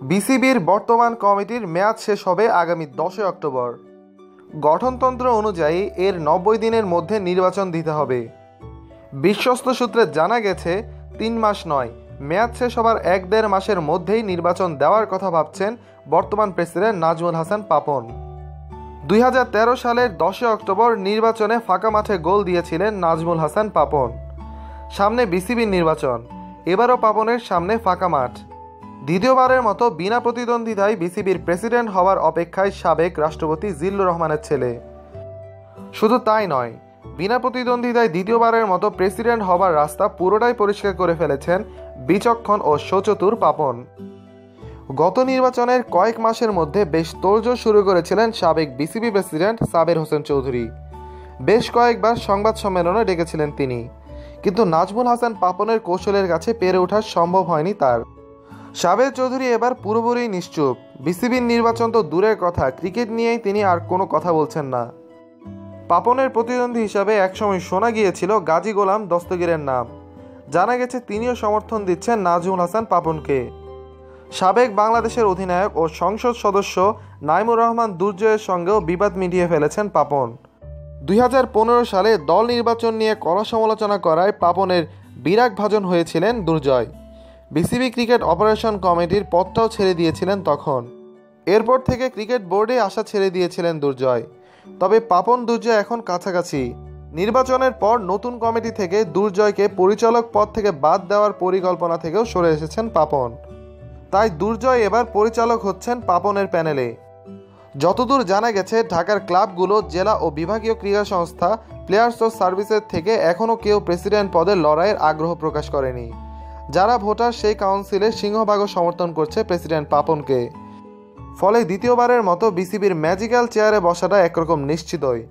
বিসিবির বর্তমান কমিটির মেয়াদ শেষ হবে আগামী দশই অক্টোবর। গঠনতন্ত্র অনুযায়ী এর নব্বই দিনের মধ্যে নির্বাচন দিতে হবে। বিশ্বস্ত সূত্রে জানা গেছে, তিন মাস নয়, মেয়াদ শেষ হবার এক দেড় মাসের মধ্যেই নির্বাচন দেওয়ার কথা ভাবছেন বর্তমান প্রেসিডেন্ট নাজমুল হাসান পাপন। দুই হাজার তেরো সালের দশই অক্টোবর নির্বাচনে ফাঁকা মাঠে গোল দিয়েছিলেন নাজমুল হাসান পাপন। সামনে বিসিবির নির্বাচন, এবারও পাপনের সামনে ফাঁকা মাঠ। দ্বিতীয়বারের মতো বিনা প্রতিদ্বন্দ্বিতায় বিসিবির প্রেসিডেন্ট হওয়ার অপেক্ষায় সাবেক রাষ্ট্রপতি জিল্লুর রহমানের ছেলে। শুধু তাই নয়, বিনা প্রতিদ্বন্দ্বিতায় দ্বিতীয়বারের মতো প্রেসিডেন্ট হবার রাস্তা পুরোটাই পরিষ্কার করে ফেলেছেন বিচক্ষণ ও সচতুর পাপন। গত নির্বাচনের কয়েক মাসের মধ্যে বেশ তোড়জোড় শুরু করেছিলেন সাবেক বিসিবি প্রেসিডেন্ট সাবের হোসেন চৌধুরী। বেশ কয়েকবার সংবাদ সম্মেলনে ডেকেছিলেন তিনি, কিন্তু নাজমুল হাসান পাপনের কৌশলের কাছে পেরে ওঠা সম্ভব হয়নি তার। সাবের চৌধুরী এবার পুরোপুরি নিশ্চুপ। বিসিবির নির্বাচন তো দূরের কথা, ক্রিকেট নিয়েই তিনি আর কোনো কথা বলছেন না। পাপনের প্রতিদ্বন্দ্বী হিসাবে একসময় শোনা গিয়েছিল গাজী গোলাম দস্তগীরের নাম। জানা গেছে তিনিও সমর্থন দিচ্ছেন নাজমুল হাসান পাপনকে। সাবেক বাংলাদেশের অধিনায়ক ও সংসদ সদস্য নাইমুর রহমান দুর্জয়ের সঙ্গেও বিবাদ মিটিয়ে ফেলেছেন পাপন। দুই হাজার পনেরো সালে দল নির্বাচন নিয়ে কড়া সমালোচনা করায় পাপনের বিরাগ ভাজন হয়েছিলেন দুর্জয়। বিসিবি ক্রিকেট অপারেশন কমিটির পদটাও ছেড়ে দিয়েছিলেন তখন। এরপর থেকে ক্রিকেট বোর্ডে আশা ছেড়ে দিয়েছিলেন দুর্জয়। তবে পাপন দুর্জয় এখন কাছাকাছি। নির্বাচনের পর নতুন কমিটি থেকে দুর্জয়কে পরিচালক পদ থেকে বাদ দেওয়ার পরিকল্পনা থেকেও সরে এসেছেন পাপন। তাই দুর্জয় এবার পরিচালক হচ্ছেন পাপনের প্যানেলে। যতদূর জানা গেছে, ঢাকার ক্লাবগুলো জেলা ও বিভাগীয় ক্রীড়া সংস্থা, প্লেয়ার্স ও সার্ভিসের থেকে এখনও কেউ প্রেসিডেন্ট পদের লড়াইয়ের আগ্রহ প্রকাশ করেনি। যারা ভোটার সেই কাউন্সিলে সিংহভাগ সমর্থন করছে প্রেসিডেন্ট পাপনকে। ফলে দ্বিতীয়বারের মতো বিসিবির ম্যাজিক্যাল চেয়ারে বসাটা একরকম নিশ্চিতই।